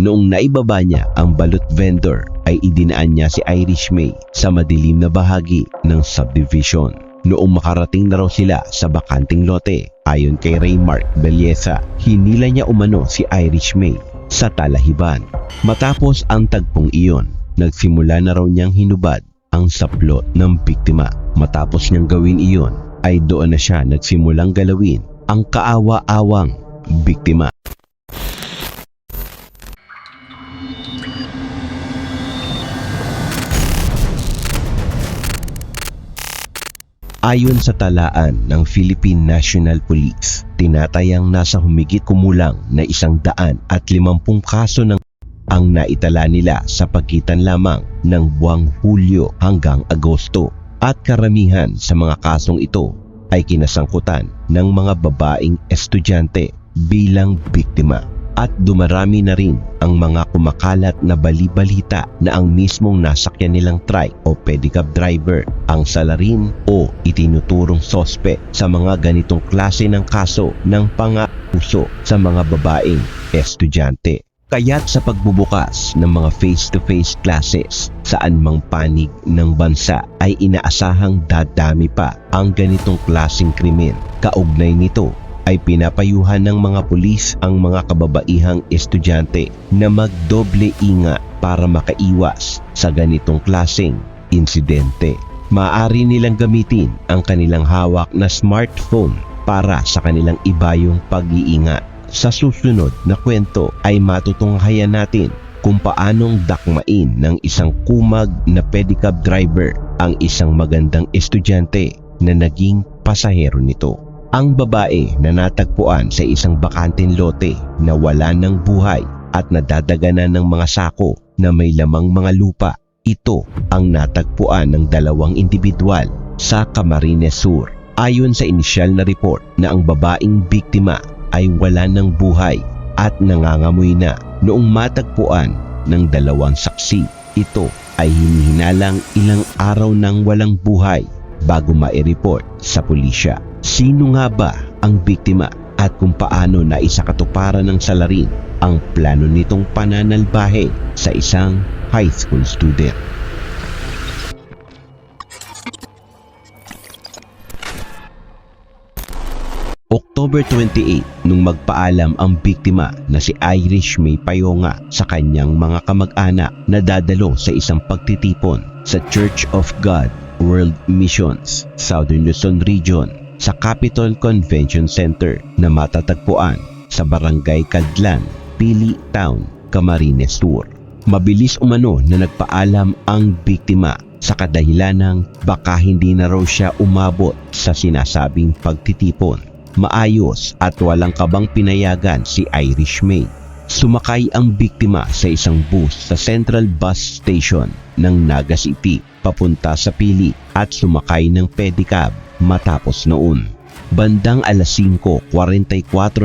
Noong naibaba niya ang balot vendor ay idinaan niya si Irish May sa madilim na bahagi ng subdivision. Noong makarating na raw sila sa bakanting lote, ayon kay Raymark Belleza, hinila niya umano si Irish May sa talahiban. Matapos ang tagpong iyon, nagsimula na raw niyang hinubad ang saplot ng biktima. Matapos niyang gawin iyon, ay doon na siya nagsimulang galawin ang kaawa-awang biktima. Ayon sa talaan ng Philippine National Police, tinatayang nasa humigit kumulang na isang daan at limampung kaso ng ang naitala nila sa pagitan lamang ng buwang Hulyo hanggang Agosto. At karamihan sa mga kasong ito ay kinasangkutan ng mga babaeng estudyante bilang biktima at dumarami na rin ang mga kumakalat na balibalita na ang mismong nasakyan nilang trike o pedicab driver ang salarin o itinuturong sospe sa mga ganitong klase ng kaso ng pangapuso sa mga babaeng estudyante. Kaya't sa pagbubukas ng mga face-to-face classes saan mang panig ng bansa ay inaasahang dadami pa ang ganitong klaseng krimen. Kaugnay nito ay pinapayuhan ng mga pulis ang mga kababaihang estudyante na magdoble ingat para makaiwas sa ganitong klaseng insidente. Maaari nilang gamitin ang kanilang hawak na smartphone para sa kanilang ibayong pag-iingat. Sa susunod na kwento ay matutunghayan natin kung paanong dakmain ng isang kumag na pedicab driver ang isang magandang estudyante na naging pasahero nito. Ang babae na natagpuan sa isang bakanting lote na wala ng buhay at nadadaganan ng mga sako na may lamang mga lupa. Ito ang natagpuan ng dalawang individual sa Camarines Sur. Ayon sa inisyal na report na ang babaeng biktima ay wala ng buhay at nangangamoy na noong matagpuan ng dalawang saksi. Ito ay hinihinalang ilang araw nang walang buhay bago mai-report sa pulisya. Sino nga ba ang biktima at kung paano na isakatuparan ng salarin ang plano nitong pananalbahe sa isang high school student? October 28 nung magpaalam ang biktima na si Irish May Payonga sa kanyang mga kamag-anak na dadalo sa isang pagtitipon sa Church of God World Missions Southern Luzon Region sa Capitol Convention Center na matatagpuan sa Barangay Kadlan, Pili Town, Camarines Sur. Mabilis umano na nagpaalam ang biktima sa kadahilan ng baka hindi na raw siya umabot sa sinasabing pagtitipon maayos at walang kabang pinayagan si Irish May. Sumakay ang biktima sa isang bus sa Central Bus Station ng Naga City papunta sa Pili at sumakay ng pedicab matapos noon. Bandang alas 5.44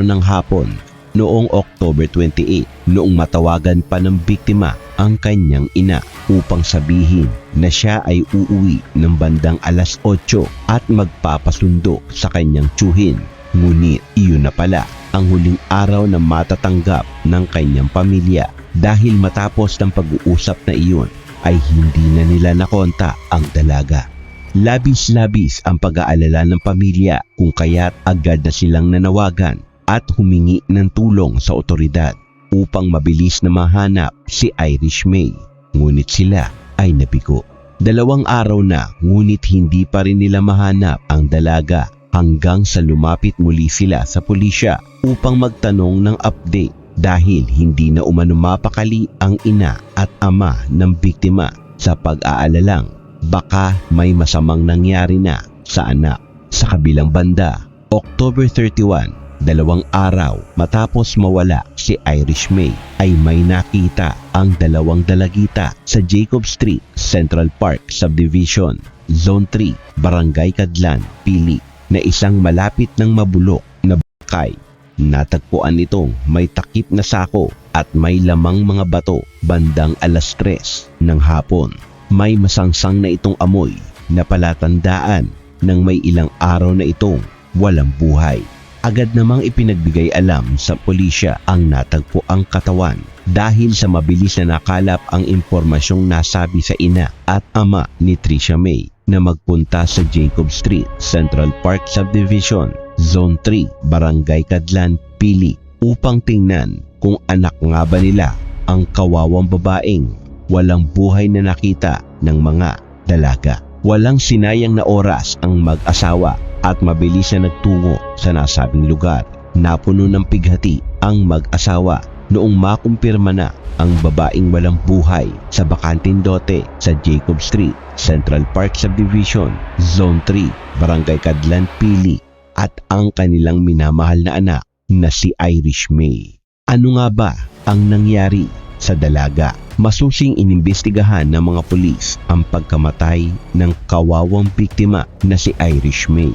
ng hapon noong October 28 noong matawagan pa ng biktima ang kanyang ina upang sabihin na siya ay uuwi ng bandang alas 8 at magpapasundo sa kanyang tsuhin Ngunit iyon na pala ang huling araw na matatanggap ng kanyang pamilya dahil matapos ng pag-uusap na iyon ay hindi na nila nakonta ang dalaga. Labis-labis ang pag-aalala ng pamilya kung kaya't agad na silang nanawagan at humingi ng tulong sa otoridad upang mabilis na mahanap si Irish May. Ngunit sila ay nabigo. Dalawang araw na ngunit hindi pa rin nila mahanap ang dalaga hanggang sa lumapit muli sila sa pulisya upang magtanong ng update dahil hindi na umano mapakali ang ina at ama ng biktima sa pag-aalalang baka may masamang nangyari na sa anak. Sa kabilang banda, October 31, dalawang araw matapos mawala si Irish May ay may nakita ang dalawang dalagita sa Jacob Street, Central Park Subdivision, Zone 3, Barangay Kadlan, Pili na isang malapit ng mabulok na bakay. Natagpuan itong may takip na sako at may lamang mga bato bandang alas tres ng hapon. May masangsang na itong amoy na palatandaan ng may ilang araw na itong walang buhay. Agad namang ipinagbigay alam sa pulisya ang natagpo ang katawan dahil sa mabilis na nakalap ang impormasyong nasabi sa ina at ama ni Trisha May na magpunta sa Jacob Street, Central Park Subdivision, Zone 3, Barangay Kadlan, Pili upang tingnan kung anak nga ba nila ang kawawang babaeng walang buhay na nakita ng mga dalaga. Walang sinayang na oras ang mag-asawa at mabilis na nagtungo sa nasabing lugar. Napuno ng pighati ang mag-asawa noong makumpirma na ang babaeng walang buhay sa bakanting dote sa Jacob Street, Central Park Subdivision, Zone 3, Barangay Kadlan, Pili at ang kanilang minamahal na anak na si Irish May. Ano nga ba ang nangyari sa dalaga? Masusing inimbestigahan ng mga pulis ang pagkamatay ng kawawang biktima na si Irish May.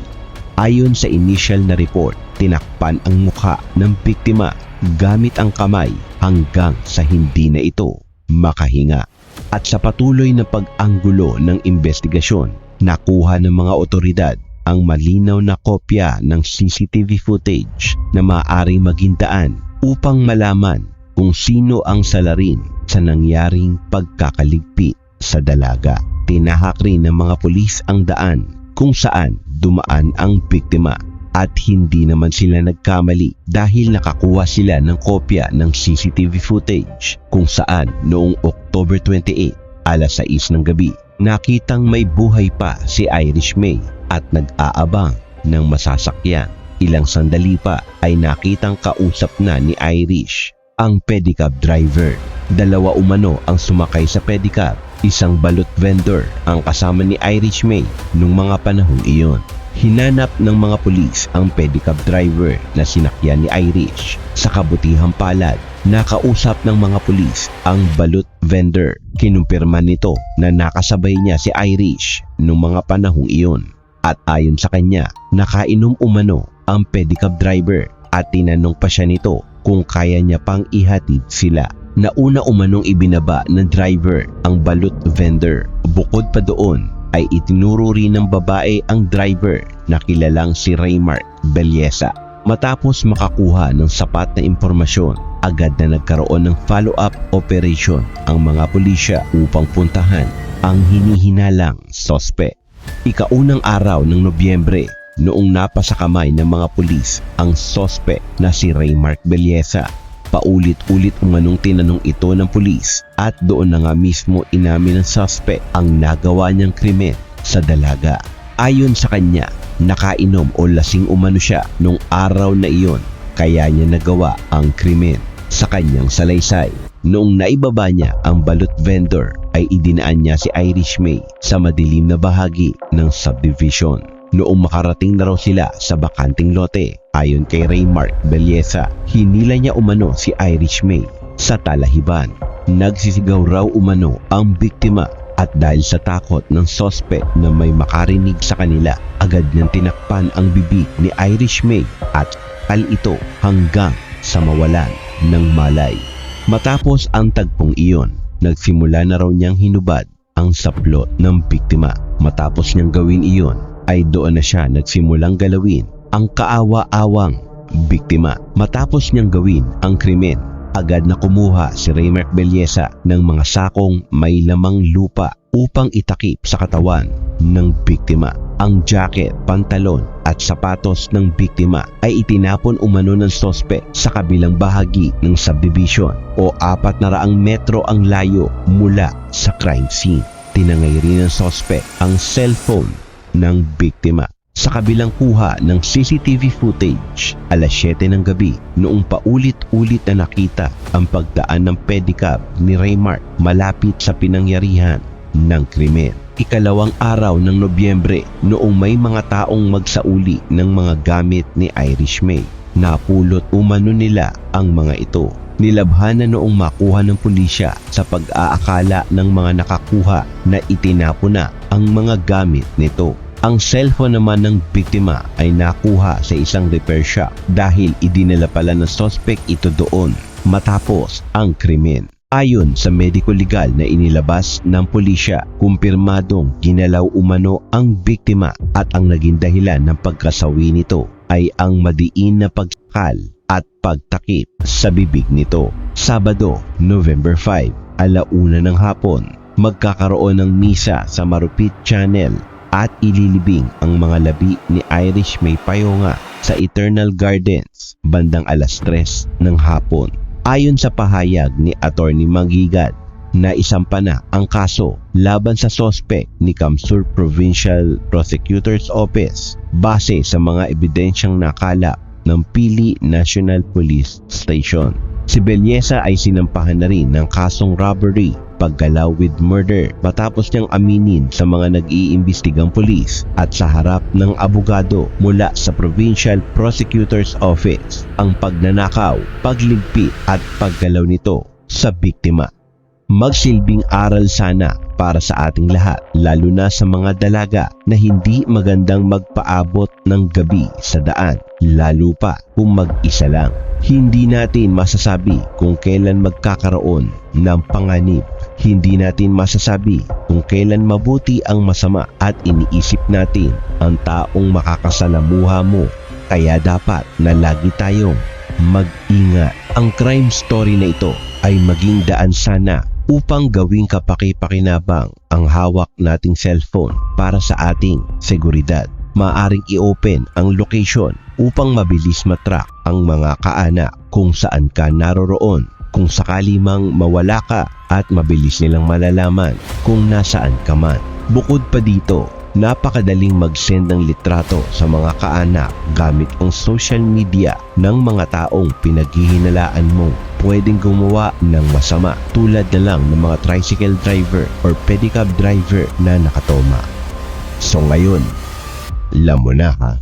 Ayon sa initial na report, tinakpan ang mukha ng biktima gamit ang kamay hanggang sa hindi na ito makahinga. At sa patuloy na pag-anggulo ng investigasyon, nakuha ng mga otoridad ang malinaw na kopya ng CCTV footage na maaaring maging daan upang malaman kung sino ang salarin sa nangyaring pagkakaligpit sa dalaga. Tinahak rin ng mga pulis ang daan kung saan dumaan ang biktima at hindi naman sila nagkamali dahil nakakuha sila ng kopya ng CCTV footage kung saan noong October 28 alas 6 ng gabi nakitang may buhay pa si Irish May at nag-aabang ng masasakyan. Ilang sandali pa ay nakitang kausap na ni Irish ang pedicab driver. Dalawa umano ang sumakay sa pedicab. Isang balot vendor ang kasama ni Irish May nung mga panahong iyon. Hinanap ng mga pulis ang pedicab driver na sinakyan ni Irish. Sa kabutihang palad, nakausap ng mga pulis ang balut vendor. Kinumpirma nito na nakasabay niya si Irish nung mga panahong iyon. At ayon sa kanya, nakainom umano ang pedicab driver at tinanong pa siya nito kung kaya niya pang ihatid sila. Nauna umanong ibinaba ng driver ang balut vendor. Bukod pa doon ay itinuro rin ng babae ang driver na kilalang si Raymart Belyesa. Matapos makakuha ng sapat na impormasyon, agad na nagkaroon ng follow-up operation ang mga pulisya upang puntahan ang hinihinalang sospek. Ikaunang araw ng Nobyembre noong napasa kamay ng mga pulis ang sospek na si Raymark Belyesa. Paulit-ulit umanong tinanong ito ng pulis at doon na nga mismo inamin ng suspect ang nagawa niyang krimen sa dalaga. Ayon sa kanya, nakainom o lasing umano siya nung araw na iyon kaya niya nagawa ang krimen sa kanyang salaysay. Noong naibaba niya ang balut vendor ay idinaan niya si Irish May sa madilim na bahagi ng subdivision. Noong makarating na raw sila sa bakanting lote, ayon kay Raymark Belyesa, hinila niya umano si Irish May sa talahiban. Nagsisigaw raw umano ang biktima at dahil sa takot ng sospek na may makarinig sa kanila, agad niyang tinakpan ang bibig ni Irish May at al ito hanggang sa mawalan ng malay. Matapos ang tagpong iyon, nagsimula na raw niyang hinubad ang saplot ng biktima. Matapos niyang gawin iyon, ay doon na siya nagsimulang galawin ang kaawa-awang biktima. Matapos niyang gawin ang krimen, agad na kumuha si Raymark Belyesa ng mga sakong may lamang lupa upang itakip sa katawan ng biktima. Ang jacket, pantalon at sapatos ng biktima ay itinapon umano ng sospek sa kabilang bahagi ng subdivision o apat na raang metro ang layo mula sa crime scene. Tinangay rin ng sospek ang cellphone ng biktima. Sa kabilang kuha ng CCTV footage, alas 7 ng gabi noong paulit-ulit na nakita ang pagdaan ng pedicab ni Raymart malapit sa pinangyarihan ng krimen. Ikalawang araw ng Nobyembre noong may mga taong magsauli ng mga gamit ni Irish May. Napulot umano nila ang mga ito. Nilabhan na noong makuha ng pulisya sa pag-aakala ng mga nakakuha na itinapo na ang mga gamit nito. Ang cellphone naman ng biktima ay nakuha sa isang repair shop dahil idinala pala ng suspect ito doon matapos ang krimen. Ayon sa medico legal na inilabas ng pulisya, kumpirmadong ginalaw umano ang biktima at ang naging dahilan ng pagkasawi nito ay ang madiin na pagsakal at pagtakip sa bibig nito. Sabado, November 5, alauna ng hapon, magkakaroon ng misa sa Marupit Channel at ililibing ang mga labi ni Irish May Payonga sa Eternal Gardens bandang alas 3 ng hapon. Ayon sa pahayag ni Attorney Magigad, na isampa na ang kaso laban sa sospek ni Kamsur Provincial Prosecutor's Office base sa mga ebidensyang nakalap ng Pili National Police Station. Si Belyesa ay sinampahan na rin ng kasong robbery, paggalaw with murder matapos niyang aminin sa mga nag-iimbestigang pulis at sa harap ng abogado mula sa Provincial Prosecutor's Office ang pagnanakaw, pagligpit at paggalaw nito sa biktima magsilbing aral sana para sa ating lahat, lalo na sa mga dalaga na hindi magandang magpaabot ng gabi sa daan, lalo pa kung mag-isa lang. Hindi natin masasabi kung kailan magkakaroon ng panganib. Hindi natin masasabi kung kailan mabuti ang masama at iniisip natin ang taong makakasalamuha mo. Kaya dapat na lagi tayong mag-ingat. Ang crime story na ito ay maging daan sana upang gawing kapaki-pakinabang ang hawak nating cellphone para sa ating seguridad. Maaring i-open ang location upang mabilis matrack ang mga kaanak kung saan ka naroroon kung sakali mang mawala ka at mabilis nilang malalaman kung nasaan ka man. Bukod pa dito, napakadaling mag-send ng litrato sa mga kaanak gamit ang social media ng mga taong pinaghihinalaan mo. Pwedeng gumawa ng masama tulad na lang ng mga tricycle driver or pedicab driver na nakatoma. So ngayon, alam mo na ha.